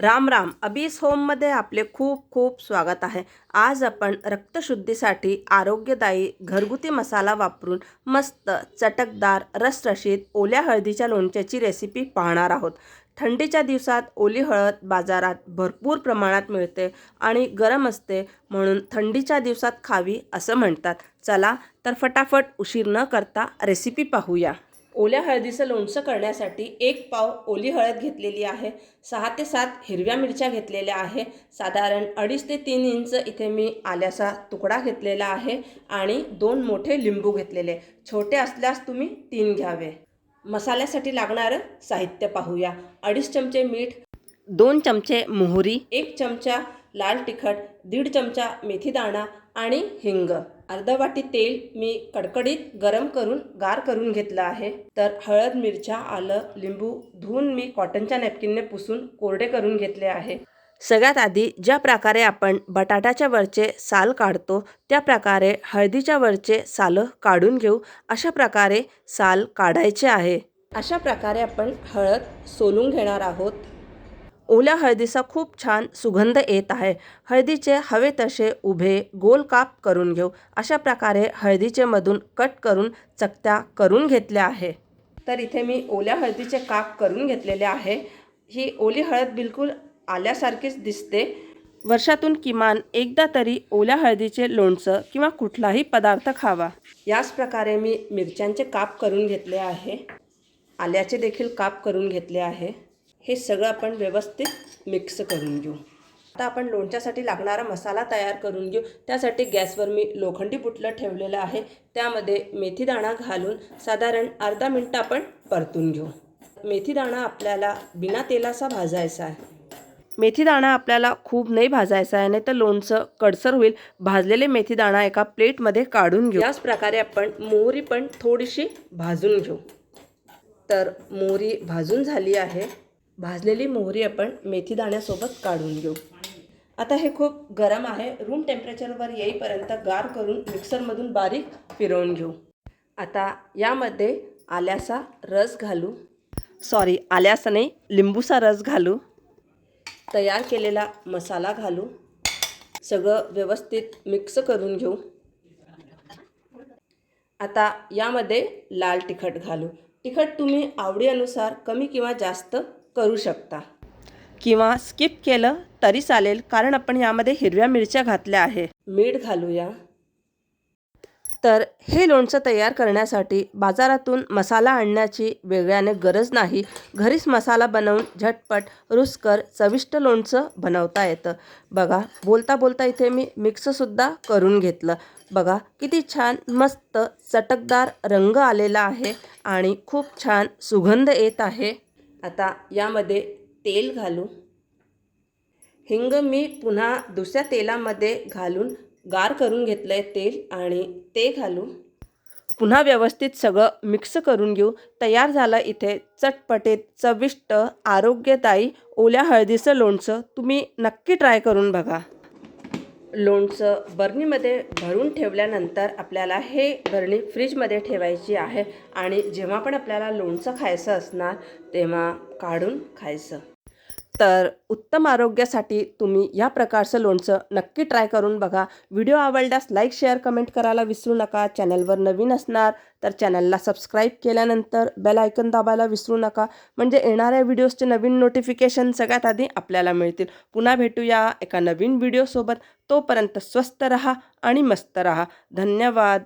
राम राम. अबीस होममध्ये आपले खूप खूप स्वागत आहे. आज आपण रक्तशुद्धीसाठी आरोग्यदायी घरगुती मसाला वापरून मस्त चटकदार रसरशीत ओल्या हळदीच्या लोणच्याची रेसिपी पाहणार आहोत. थंडीच्या दिवसात ओली हळद बाजारात भरपूर प्रमाणात मिळते आणि गरम असते म्हणून थंडीच्या दिवसात खावी असं म्हणतात. चला तर फटाफट उशीर न करता रेसिपी पाहूया. ओल्या हळदीचं लोणचं करण्यासाठी एक पाव ओली हळद घेतलेली आहे. सहा ते सात हिरव्या मिरच्या घेतलेल्या आहे. साधारण अडीच ते तीन इंच इथे मी आल्याचा तुकडा घेतलेला आहे आणि दोन मोठे लिंबू घेतलेले. छोटे असल्यास तुम्ही तीन घ्यावे. मसाल्यासाठी लागणारं साहित्य पाहूया. अडीच चमचे मीठ दोन चमचे मोहरी एक चमचा लाल तिखट दीड चमचा मेथीदाणा आणि हिंग. अर्धा वाटी तेल मी कडकडीत गरम करून गार करून घेतलं आहे. तर हळद मिरच्या आलं लिंबू धुवून मी कॉटनच्या नॅपकिनने पुसून कोरडे करून घेतले आहे. सगळ्यात आधी ज्या प्रकारे आपण बटाट्याच्या वरचे साल काढतो त्या प्रकारे हळदीच्या वरचे सालं काढून घेऊ अशा प्रकारे साल काढायचे आहे. अशा प्रकारे आपण हळद सोलून घेणार आहोत. ओल्या हळदीचा खूप छान सुगंध येत आहे. हळदीचे हवे तसे उभे गोल काप करून घेऊ. अशा प्रकारे हळदीचे मधून कट करून चकत्या करून घेतल्या आहे. तर इथे मी ओल्या हळदीचे काप करून घेतलेले आहे. ही ओली हळद बिलकुल आल्यासारखीच दिसते. वर्षातून किमान एकदा तरी ओल्या हळदीचे लोणचं किंवा कुठलाही पदार्थ खावा. याच प्रकारे मी मिरच्यांचे काप करून घेतले आहे. आल्याचे देखील काप करून घेतले आहे. हे सगळं आपण व्यवस्थित मिक्स करून घेऊ. आता आपण लोणच्यासाठी लागणारा मसाला तयार करून घेऊ. त्यासाठी गॅसवर मी लोखंडी बुटलं ठेवलेलं आहे. त्यामध्ये मेथीदाणा घालून साधारण अर्धा मिनटं आपण परतून घेऊ. मेथीदाणा आपल्याला बिना तेलाचा भाजायचा आहे. मेथीदाणा आपल्याला खूप नाही भाजायचा आहे नाही तर लोणचं कडसर होईल. भाजलेले मेथीदाणा एका प्लेटमध्ये काढून घेऊ. याच प्रकारे आपण मोहरी पण थोडीशी भाजून घेऊ. तर मोहरी भाजून झाली आहे. भाजलेली मोहरी आपण मेथीदाण्यासोबत काढून घेऊ. आता हे खूप गरम आहे. रूम टेम्परेचरवर येईपर्यंत गार करून मिक्सरमधून बारीक फिरवून घेऊ. आता यामध्ये आल्याचा रस घालू. सॉरी आल्याचा नाही लिंबूचा रस घालू. तयार केलेला मसाला घालू. सगळं व्यवस्थित मिक्स करून घेऊ. आता यामध्ये लाल तिखट घालू. तिखट तुम्ही आवडीनुसार कमी किंवा जास्त करू शकता. किंवा स्किप केलं तरी चालेल कारण आपण यामध्ये हिरव्या मिरच्या घातल्या आहे. मीठ घालूया. तर हे लोणचं तयार करण्यासाठी बाजारातून मसाला आणण्याची वेगळ्याने गरज नाही. घरीच मसाला बनवून झटपट रुसकर चविष्ट लोणचं बनवता येतं. बघा बोलता बोलता इथे मी मिक्ससुद्धा करून घेतलं. बघा किती छान मस्त चटकदार रंग आलेला आहे आणि खूप छान सुगंध येत आहे. आता यामध्ये तेल घालू हिंग मी पुन्हा दुसऱ्या तेलामध्ये घालून गार करून घेतलं आहे तेल आणि ते घालू पुन्हा व्यवस्थित सगळं मिक्स करून घेऊ. तयार झालं इथे चटपटीत चविष्ट आरोग्यदायी ओल्या हळदीचं लोणचं. तुम्ही नक्की ट्राय करून बघा. लोणचं बरणीमध्ये भरून ठेवल्यानंतर आपल्याला हे बरणी फ्रीजमध्ये ठेवायची आहे. आणि जेव्हा पण आपल्याला लोणचं खायचं असणार तेव्हा काढून खायचं. तर उत्तम आरोग्यासाठी तुम्ही या प्रकारचं लोणचं नक्की ट्राय करून बघा. व्हिडिओ आवडल्यास लाईक शेअर कमेंट करायला विसरू नका. चॅनलवर नवीन असणार तर चॅनलला सबस्क्राईब केल्यानंतर बेल आयकन दाबायला विसरू नका. म्हणजे येणाऱ्या व्हिडिओजचे नवीन नोटिफिकेशन सगळ्यात आधी आपल्याला मिळतील. पुन्हा भेटूया एका नवीन व्हिडिओसोबत तोपर्यंत स्वस्त रहा आणि मस्त रहा. धन्यवाद.